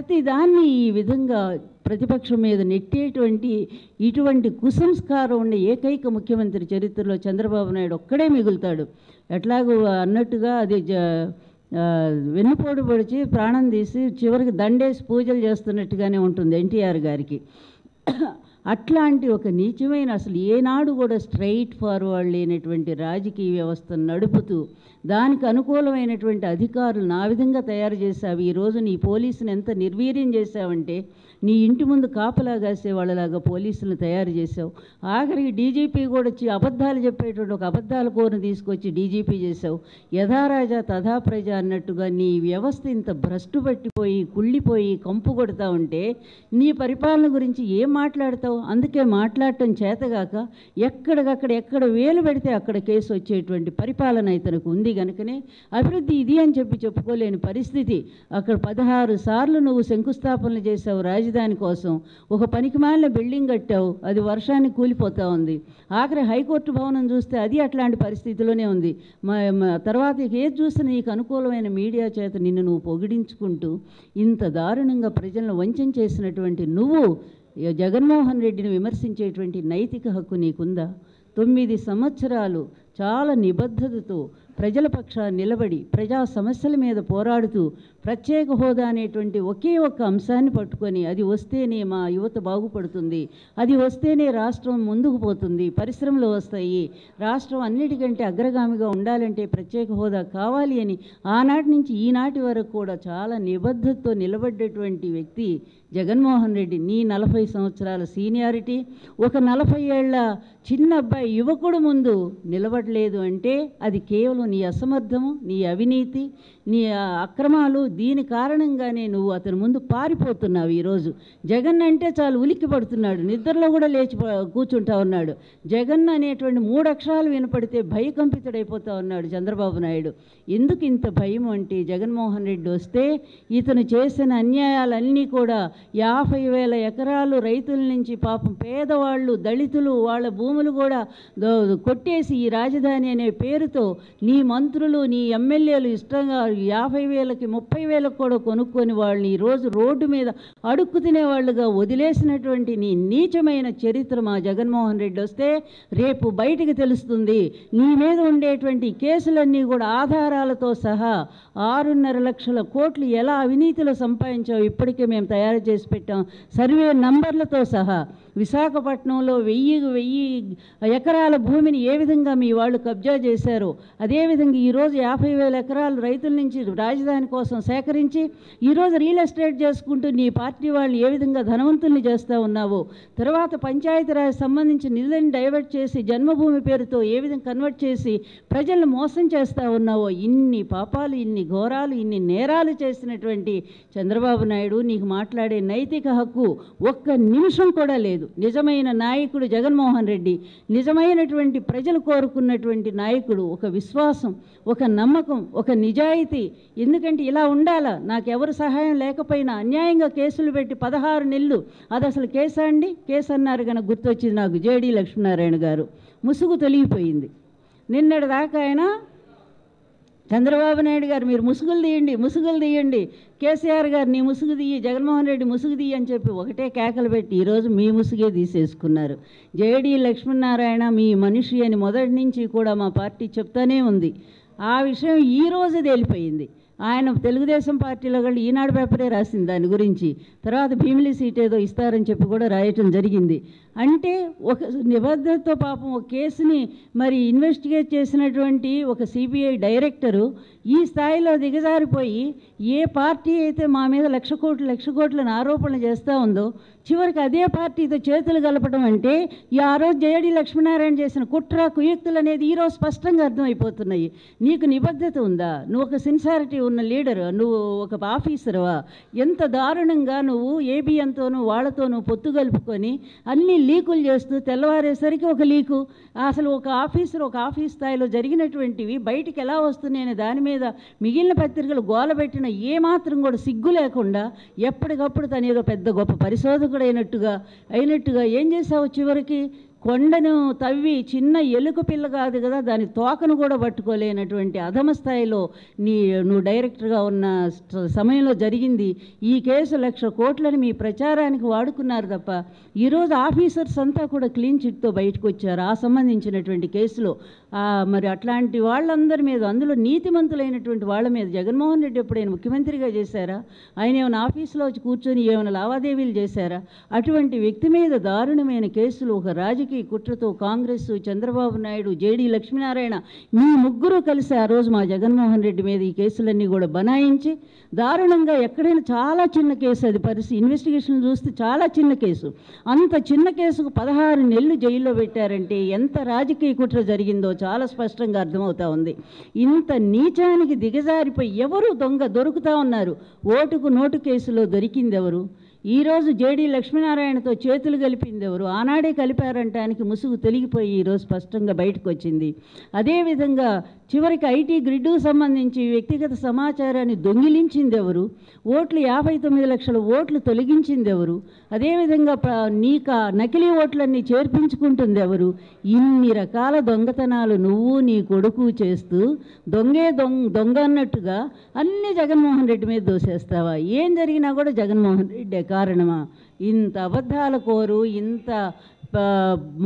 ప్రతి దాన్ని ఈ విధంగా ప్రతిపక్షం మీద నెట్టేటువంటి ఇటువంటి కుసంస్కారం ఉన్న ఏకైక ముఖ్యమంత్రి చరిత్రలో చంద్రబాబు నాయుడు ఒక్కడే మిగులుతాడు. ఎట్లాగో అన్నట్టుగా అది జ- వెన్నుపోటు పొడిచి ప్రాణం తీసి చివరికి దండేసి పూజలు చేస్తున్నట్టుగానే ఉంటుంది ఎన్టీఆర్ గారికి. అట్లాంటి ఒక నీచమైన అసలు ఏనాడు కూడా స్ట్రైట్ ఫార్వర్డ్ లేనటువంటి రాజకీయ వ్యవస్థను నడుపుతూ దానికి అనుకూలమైనటువంటి అధికారులను ఆ విధంగా తయారు చేశావు ఈరోజు నీ పోలీసుని ఎంత నిర్వీర్యం చేశావంటే నీ ఇంటి ముందు కాపలా కాసే వాళ్ళలాగా పోలీసులను తయారు చేసావు ఆఖరికి డీజీపీ కూడా వచ్చి అబద్ధాలు చెప్పేటువంటి ఒక అబద్ధాల కోరిన తీసుకొచ్చి డీజీపీ చేసావు యథారాజా తథా ప్రజ అన్నట్టుగా నీ వ్యవస్థ ఇంత భ్రష్టు పట్టిపోయి కుళ్ళిపోయి కంపు కొడతా ఉంటే నీ పరిపాలన గురించి ఏం మాట్లాడతావు? అందుకే మాట్లాడటం చేతగాక ఎక్కడికక్కడ ఎక్కడ వేలు పెడితే అక్కడ కేసు వచ్చేటువంటి పరిపాలన ఇతనికి ఉంది కనుకనే అభివృద్ధి ఇది అని చెప్పి చెప్పుకోలేని పరిస్థితి. అక్కడ పదహారు సార్లు నువ్వు శంకుస్థాపనలు చేసావు రాజధాని కోసం. ఒక పనికిమాలిన బిల్డింగ్ కట్టావు అది వర్షాన్ని కూలిపోతా ఉంది. ఆఖరి హైకోర్టు భవనం చూస్తే అది అట్లాంటి పరిస్థితిలోనే ఉంది. మా తర్వాత ఏది చూస్తే నీకు అనుకూలమైన మీడియా చేత నిన్ను నువ్వు పొగిడించుకుంటూ ఇంత దారుణంగా ప్రజలను వంచన చేసినటువంటి నువ్వు జగన్మోహన్ రెడ్డిని విమర్శించేటువంటి నైతిక హక్కు నీకుందా? తొమ్మిది సంవత్సరాలు చాలా నిబద్ధతతో ప్రజల పక్షాన్ని నిలబడి ప్రజా సమస్యల మీద పోరాడుతూ ప్రత్యేక హోదా అనేటువంటి ఒకే ఒక్క అంశాన్ని పట్టుకొని అది వస్తేనే మా యువత బాగుపడుతుంది. అది వస్తేనే రాష్ట్రం ముందుకు పోతుంది. పరిశ్రమలు వస్తాయి. రాష్ట్రం అన్నిటికంటే అగ్రగామిగా ఉండాలంటే ప్రత్యేక హోదా కావాలి అని ఆనాటి నుంచి ఈనాటి వరకు కూడా చాలా నిబద్ధతతో నిలబడ్డటువంటి వ్యక్తి జగన్మోహన్ రెడ్డి. నీ నలభై సంవత్సరాల సీనియారిటీ ఒక నలభై ఏళ్ళ చిన్న అబ్బాయి యువకుడు ముందు నిలబడలేదు అంటే అది కేవలం నీ అసమర్థము నీ అవినీతి నీ అక్రమాలు దీని కారణంగానే నువ్వు అతని ముందు పారిపోతున్నావు ఈరోజు. జగన్ అంటే చాలు ఉలిక్కి పడుతున్నాడు నిద్రలో కూడా లేచి కూర్చుంటా ఉన్నాడు. జగన్ అనేటువంటి మూడు అక్షరాలు వినపడితే భయకంపితుడైపోతా ఉన్నాడు చంద్రబాబు నాయుడు. ఎందుకు ఇంత భయం అంటే జగన్మోహన్ రెడ్డి వస్తే ఇతను చేసిన అన్యాయాలన్నీ కూడా యాభై వేల ఎకరాలు రైతుల నుంచి పాపం పేదవాళ్ళు దళితులు వాళ్ళ భూములు కూడా కొట్టేసి ఈ రాజధాని అనే పేరుతో నీ మంత్రులు నీ ఎమ్మెల్యేలు ఇష్టంగా యాభై వేలకి ముప్పై వేలకు కూడా కొనుక్కొని వాళ్ళని ఈరోజు రోడ్డు మీద అడుక్కు తినేవాళ్ళుగా వదిలేసినటువంటి నీ నీచమైన చరిత్ర మా జగన్మోహన్ రెడ్డి వస్తే రేపు బయటికి తెలుస్తుంది. నీ మీద ఉండేటువంటి కేసులన్నీ కూడా ఆధారాలతో సహా ఆరున్నర లక్షల కోట్లు ఎలా అవినీతిలో సంపాదించావు ఇప్పటికే మేము తయారు చేసి పెట్టాం. సర్వే నంబర్లతో సహా విశాఖపట్నంలో వెయ్యి వెయ్యి ఎకరాల భూమిని ఏ విధంగా మీ వాళ్ళు కబ్జా చేశారు. అదేవిధంగా ఈరోజు యాభై వేల ఎకరాలు రైతుల నుంచి రాజధాని కోసం సేకరించి ఈరోజు రియల్ ఎస్టేట్ చేసుకుంటూ నీ పార్టీ వాళ్ళు ఏ విధంగా ధనవంతుల్ని చేస్తూ ఉన్నావో? తర్వాత పంచాయతీరాజ్ సంబంధించి నిధులను డైవర్ట్ చేసి జన్మభూమి పేరుతో ఏ విధంగా కన్వర్ట్ చేసి ప్రజలను మోసం చేస్తూ ఉన్నావో? ఇన్ని పాపాలు ఇన్ని ఘోరాలు ఇన్ని నేరాలు చేసినటువంటి చంద్రబాబు నాయుడు నీకు మాట్లాడే నైతిక హక్కు ఒక్క నిమిషం కూడా లేదు. నిజమైన నాయకుడు జగన్మోహన్ రెడ్డి నిజమైనటువంటి ప్రజలు కోరుకున్న ఉన్నటువంటి నాయకుడు ఒక విశ్వాసం ఒక నమ్మకం ఒక నిజాయితీ. ఎందుకంటే ఇలా ఉండాలా? నాకెవరు సహాయం లేకపోయినా అన్యాయంగా కేసులు పెట్టి పదహారు నెలలు. అది అసలు కేసా అండి? కేసు అన్నారు కనుక గుర్తొచ్చింది నాకు జేడి లక్ష్మీనారాయణ గారు. ముసుగు తొలగిపోయింది. నిన్నటి దాకా ఆయన చంద్రబాబు నాయుడు గారు మీరు ముసుగులు తీయండి ముసుగులు తీయండి. కేసీఆర్ గారు నీ ముసుగు తీయి జగన్మోహన్ రెడ్డి ముసుగు తీయి అని చెప్పి ఒకటే కేకలు పెట్టి ఈరోజు మీ ముసుగే తీసేసుకున్నారు. జేడీ లక్ష్మీనారాయణ మీ మనిషి అని మొదటి నుంచి కూడా మా పార్టీ చెప్తానే ఉంది. ఆ విషయం ఈ తేలిపోయింది. ఆయన తెలుగుదేశం పార్టీలో వాళ్ళు ఈనాడు పేపరే రాసింది దాని గురించి. తర్వాత భీమిలి సీట్ ఏదో ఇస్తారని చెప్పి కూడా రాయటం జరిగింది. అంటే ఒక నిబద్ధతతో పాపం ఒక కేసుని మరి ఇన్వెస్టిగేట్ చేసినటువంటి ఒక సిబిఐ డైరెక్టరు ఈ స్థాయిలో దిగజారిపోయి ఏ పార్టీ అయితే మా మీద లక్ష కోట్లు లక్ష కోట్లను ఆరోపణలు చేస్తూ ఉందో చివరికి అదే పార్టీతో చేతులు కలపడం అంటే ఈ ఆ రోజు జేడి లక్ష్మీనారాయణ చేసిన కుట్ర కుయుక్తులు అనేది ఈరోజు స్పష్టంగా అర్థమైపోతున్నాయి. నీకు నిబద్ధత ఉందా? నువ్వు ఒక సిన్సారిటీ ఉన్న లీడర్ నువ్వు ఒక ఆఫీసర్వా ఎంత దారుణంగా నువ్వు ఏబిఎన్తోనూ వాళ్ళతోనూ పొత్తు కలుపుకొని అన్ని లీకులు చేస్తూ తెల్లవారేసరికి ఒక లీకు. అసలు ఒక ఆఫీసర్ ఒక ఆఫీస్ స్థాయిలో జరిగినటువంటివి బయటికి ఎలా వస్తున్నాయి దాని మీద మిగిలిన పత్రికలు గోలబెట్టిన ఏమాత్రం కూడా సిగ్గు లేకుండా ఎప్పటికప్పుడు తను ఏదో పెద్ద గొప్ప పరిశోధకుడు అయినట్టుగా అయినట్టుగా ఏం చేసావు చివరికి? కొండను తవ్వి చిన్న ఎలుక పిల్ల కాదు కదా దాని తోకను కూడా పట్టుకోలేనటువంటి అధమ స్థాయిలో నీ నువ్వు డైరెక్టర్గా ఉన్న స- సమయంలో జరిగింది. ఈ కేసు లక్ష కోట్లని మీ ప్రచారానికి వాడుకున్నారు తప్ప ఈరోజు ఆఫీసర్స్ అంతా కూడా క్లీన్ చిట్తో బయటకు వచ్చారు ఆ సంబంధించినటువంటి కేసులో. మరి అట్లాంటి వాళ్ళందరి మీద అందులో నీతిమంతులైనటువంటి వాళ్ళ మీద జగన్మోహన్ రెడ్డి ఎప్పుడైనా ముఖ్యమంత్రిగా చేశారా? ఆయన ఏమైనా ఆఫీసులో వచ్చి కూర్చొని ఏమైనా లావాదేవీలు చేశారా? అటువంటి వ్యక్తి మీద దారుణమైన కేసులు ఒక రాజకీయ కుట్రతో కాంగ్రెస్ చంద్రబాబు నాయుడు జేడీ లక్ష్మీనారాయణ మీ ముగ్గురు కలిసి ఆ రోజు మా జగన్మోహన్ రెడ్డి మీద ఈ కేసులన్నీ కూడా బనాయించి దారుణంగా ఎక్కడైనా చాలా చిన్న కేసు అది పరిస్థితి ఇన్వెస్టిగేషన్ చూస్తే చాలా చిన్న కేసు. అంత చిన్న కేసుకు పదహారు నెలలు జైల్లో పెట్టారంటే ఎంత రాజకీయ కుట్ర జరిగిందో చాలా స్పష్టంగా అర్థమవుతా ఉంది. ఇంత నీచానికి దిగజారిపోయి ఎవరు దొంగ దొరుకుతా ఉన్నారు? ఓటుకు నోటు కేసులో దొరికింది ఎవరు ఈరోజు జేడీ లక్ష్మీనారాయణతో చేతులు కలిపింది ఎవరు? ఆనాడే కలిపారంటానికి ముసుగు తొలగిపోయి ఈరోజు స్పష్టంగా బయటకు వచ్చింది అదేవిధంగా చివరికి ఐటీ గ్రిడ్కు సంబంధించి వ్యక్తిగత సమాచారాన్ని దొంగిలించింది ఎవరు? ఓట్లు యాభై తొమ్మిది లక్షల ఓట్లు తొలగించింది ఎవరు? అదేవిధంగా నీక నకిలీ ఓట్లన్నీ చేర్పించుకుంటుంది ఎవరు? ఇన్ని రకాల దొంగతనాలు నువ్వు నీ కొడుకు చేస్తూ దొంగే దొంగ దొంగ అన్నట్టుగా అన్ని జగన్మోహన్ రెడ్డి మీద దోసేస్తావా? ఏం జరిగినా కూడా జగన్మోహన్ రెడ్డి కారణమా? ఇంత అబద్ధాల కోరు ఇంత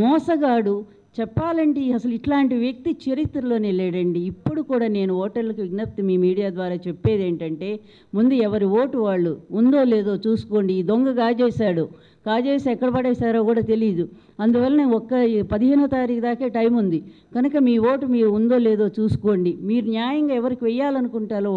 మోసగాడు. చెప్పాలంటే అసలు ఇట్లాంటి వ్యక్తి చరిత్రలోనే లేడండి. ఇప్పుడు కూడా నేను ఓటర్లకు విజ్ఞప్తి మీ మీడియా ద్వారా చెప్పేది ఏంటంటే ముందు ఎవరి ఓటు వాళ్ళు ఉందో లేదో చూసుకోండి. ఈ దొంగ కాజేశాడు కాజేసి ఎక్కడ పడేశారో కూడా తెలియదు అందువలన ఒక్క పదిహేనో తారీఖు దాకే టైం ఉంది. కనుక మీ ఓటు మీరు ఉందో లేదో చూసుకోండి. మీరు న్యాయంగా ఎవరికి వెయ్యాలనుకుంటారో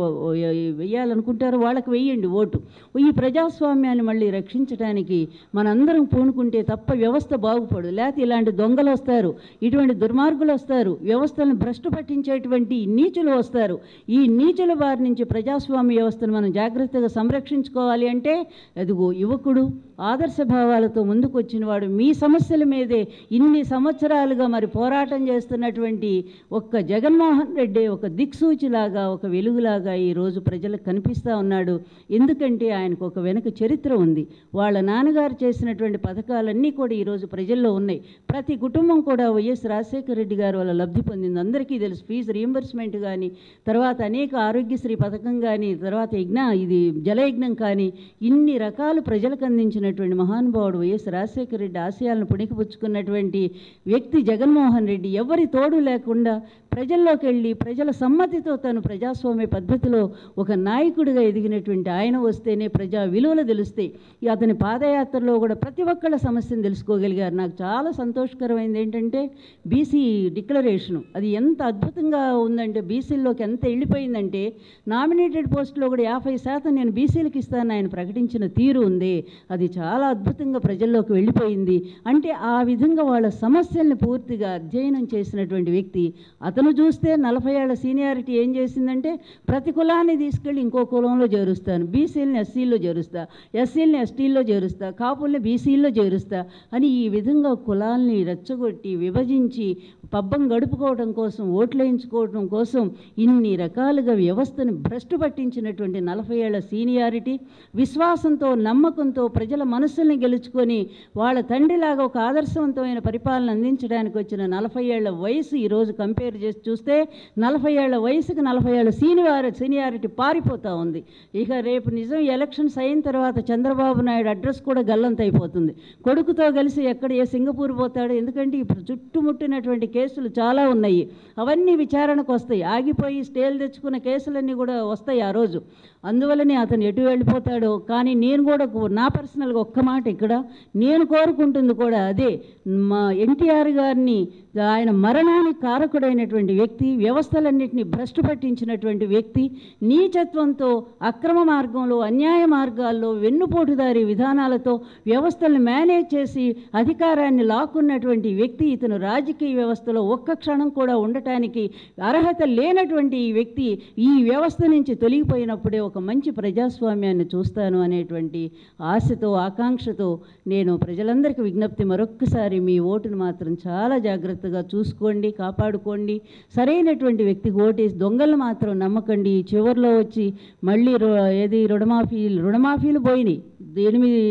వెయ్యాలనుకుంటారో వాళ్ళకి వెయ్యండి ఓటు. ఈ ప్రజాస్వామ్యాన్ని మళ్ళీ రక్షించడానికి మనందరం పూనుకుంటే తప్ప వ్యవస్థ బాగుపడు లేకపోతే ఇలాంటి దొంగలు వస్తారు ఇటువంటి దుర్మార్గులు వస్తారు వ్యవస్థలను భ్రష్టు పట్టించేటువంటి నీచులు వస్తారు. ఈ నీచుల బారి నుంచి ప్రజాస్వామ్య వ్యవస్థను మనం జాగ్రత్తగా సంరక్షించుకోవాలి అంటే అదిగో యువకుడు ఆదర్శ భావాలతో ముందుకు వచ్చినవాడు మీ సమస్యల మీదే ఇన్ని సంవత్సరాలుగా మరి పోరాటం చేస్తున్నటువంటి ఒక్క జగన్మోహన్ రెడ్డి ఒక దిక్సూచిలాగా ఒక వెలుగులాగా ఈరోజు ప్రజలకు కనిపిస్తూ ఉన్నాడు. ఎందుకంటే ఆయనకు ఒక వెనుక చరిత్ర ఉంది. వాళ్ళ నాన్నగారు చేసినటువంటి పథకాలన్నీ కూడా ఈరోజు ప్రజల్లో ఉన్నాయి. ప్రతి కుటుంబం కూడా వైఎస్ రాజశేఖర రెడ్డి గారు వాళ్ళ లబ్ధి పొందింది. అందరికీ తెలుసు ఫీజు రీఎంబర్స్మెంట్ కానీ తర్వాత అనేక ఆరోగ్యశ్రీ పథకం కానీ తర్వాత యజ్ఞ ఇది జలయజ్ఞం కానీ ఇన్ని రకాలు ప్రజలకు అందించిన అందించినటువంటి మహానుభావుడు వైఎస్ రాజశేఖర రెడ్డి ఆశయాలను పుణికిపుచ్చుకున్నటువంటి వ్యక్తి జగన్మోహన్ రెడ్డి ఎవరి తోడు లేకుండా ప్రజల్లోకి వెళ్ళి ప్రజల సమ్మతితో తను ప్రజాస్వామ్య పద్ధతిలో ఒక నాయకుడిగా ఎదిగినటువంటి ఆయన వస్తేనే ప్రజా విలువలు తెలుస్తాయి అతని పాదయాత్రలో కూడా ప్రతి ఒక్కళ్ళ సమస్యను తెలుసుకోగలిగారు. నాకు చాలా సంతోషకరమైంది ఏంటంటే బీసీ డిక్లరేషను. అది ఎంత అద్భుతంగా ఉందంటే బీసీల్లోకి ఎంత వెళ్ళిపోయిందంటే నామినేటెడ్ పోస్టులో కూడా యాభై శాతం నేను బీసీలకు ఇస్తానని ఆయన ప్రకటించిన తీరు ఉంది. అది చాలా అద్భుతంగా ప్రజల్లోకి వెళ్ళిపోయింది. అంటే ఆ విధంగా వాళ్ళ సమస్యల్ని పూర్తిగా అధ్యయనం చేసినటువంటి వ్యక్తి అతను చూస్తే నలభై ఏళ్ళ సీనియారిటీ ఏం చేసిందంటే ప్రతి కులాన్ని తీసుకెళ్ళి ఇంకో కులంలో చేరుస్తాను బీసీలని ఎస్సీల్లో చేరుస్తా ఎస్సీలని ఎస్టీల్లో చేరుస్తా కాపుల్ని బీసీల్లో చేరుస్తా అని ఈ విధంగా కులాల్ని రెచ్చగొట్టి విభజించి పబ్బం గడుపుకోవడం కోసం ఓట్లేయించుకోవడం కోసం ఇన్ని రకాలుగా వ్యవస్థను భ్రష్టు పట్టించినటువంటి నలభై ఏళ్ళ సీనియారిటీ విశ్వాసంతో నమ్మకంతో ప్రజల మనస్సుల్ని గెలుచుకొని వాళ్ళ తండ్రిలాగా ఒక ఆదర్శవంతమైన పరిపాలన అందించడానికి వచ్చిన నలభై ఏళ్ళ వయసు ఈరోజు కంపేర్ చేసి చూస్తే నలభై ఏళ్ళ వయసుకు నలభై ఏళ్ళ సీనియర్ సీనియారిటీ పారిపోతూ ఉంది. ఇక రేపు నిజం ఎలక్షన్స్ అయిన తర్వాత చంద్రబాబు నాయుడు అడ్రస్ కూడా గల్లంత అయిపోతుంది కొడుకుతో కలిసి ఎక్కడ ఏ సింగపూర్ పోతాడు? ఎందుకంటే ఇప్పుడు చుట్టుముట్టినటువంటి కేసులు చాలా ఉన్నాయి. అవన్నీ విచారణకు వస్తాయి. ఆగిపోయి స్టేలు తెచ్చుకున్న కేసులన్నీ కూడా వస్తాయి ఆ రోజు. అందువల్లనే అతను ఎటు వెళ్ళిపోతాడో? కానీ నేను కూడా నా పర్సనల్గా ఒక్క మాట ఇక్కడ. నేను కోరుకుంటుంది కూడా అదే. మా ఎన్టీఆర్ గారిని ఆయన మరణానికి కారకుడైనటువంటి వ్యక్తి వ్యవస్థలన్నింటినీ భ్రష్టు పట్టించినటువంటి వ్యక్తి నీచత్వంతో అక్రమ మార్గంలో అన్యాయ మార్గాల్లో వెన్నుపోటుదారి విధానాలతో వ్యవస్థలను మేనేజ్ చేసి అధికారాన్ని లాక్కున్నటువంటి వ్యక్తి ఇతను రాజకీయ వ్యవస్థలో ఒక్క క్షణం కూడా ఉండటానికి అర్హత లేనటువంటి ఈ వ్యక్తి ఈ వ్యవస్థ నుంచి తొలగిపోయినప్పుడే ఒక మంచి ప్రజాస్వామ్యాన్ని చూస్తాను అనేటువంటి ఆశతో ఆకాంక్షతో నేను ప్రజలందరికీ విజ్ఞప్తి మరొక్కసారి మీ ఓటును మాత్రం చాలా జాగ్రత్తగా చూసుకోండి కాపాడుకోండి. సరైనటువంటి వ్యక్తికి ఓటేసి దొంగలు మాత్రం నమ్మకండి. చివరిలో వచ్చి మళ్ళీ ఏది రుణమాఫీ రుణమాఫీలు పోయినాయి. ఎనిమిది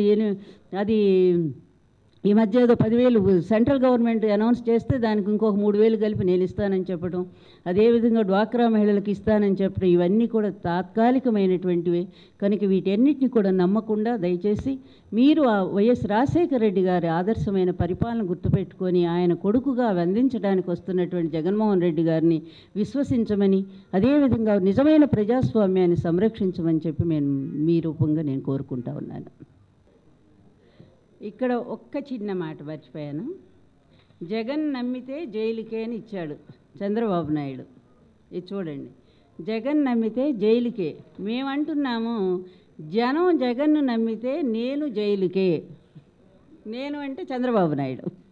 అది ఈ మధ్య ఏదో పదివేలు సెంట్రల్ గవర్నమెంట్ అనౌన్స్ చేస్తే దానికి ఇంకొక మూడు వేలు కలిపి నేను ఇస్తానని చెప్పడం అదేవిధంగా డ్వాక్రా మహిళలకు ఇస్తానని చెప్పడం ఇవన్నీ కూడా తాత్కాలికమైనటువంటివి. కనుక వీటన్నిటిని కూడా నమ్మకుండా దయచేసి మీరు ఆ వైఎస్ రాజశేఖర రెడ్డి గారి ఆదర్శమైన పరిపాలన గుర్తుపెట్టుకొని ఆయన కొడుకుగా అందించడానికి వస్తున్నటువంటి జగన్మోహన్ రెడ్డి గారిని విశ్వసించమని అదేవిధంగా నిజమైన ప్రజాస్వామ్యాన్ని సంరక్షించమని చెప్పి నేను మీ రూపంగా నేను కోరుకుంటా ఉన్నాను. ఇక్కడ ఒక్క చిన్న మాట మర్చిపోయాను. జగన్ నమ్మితే జైలుకే అని ఇచ్చాడు చంద్రబాబు నాయుడు. ఇది చూడండి. జగన్ నమ్మితే జైలుకే. మేమంటున్నాము జనం జగన్ను నమ్మితే నేను జైలుకే. నేను అంటే చంద్రబాబు నాయుడు.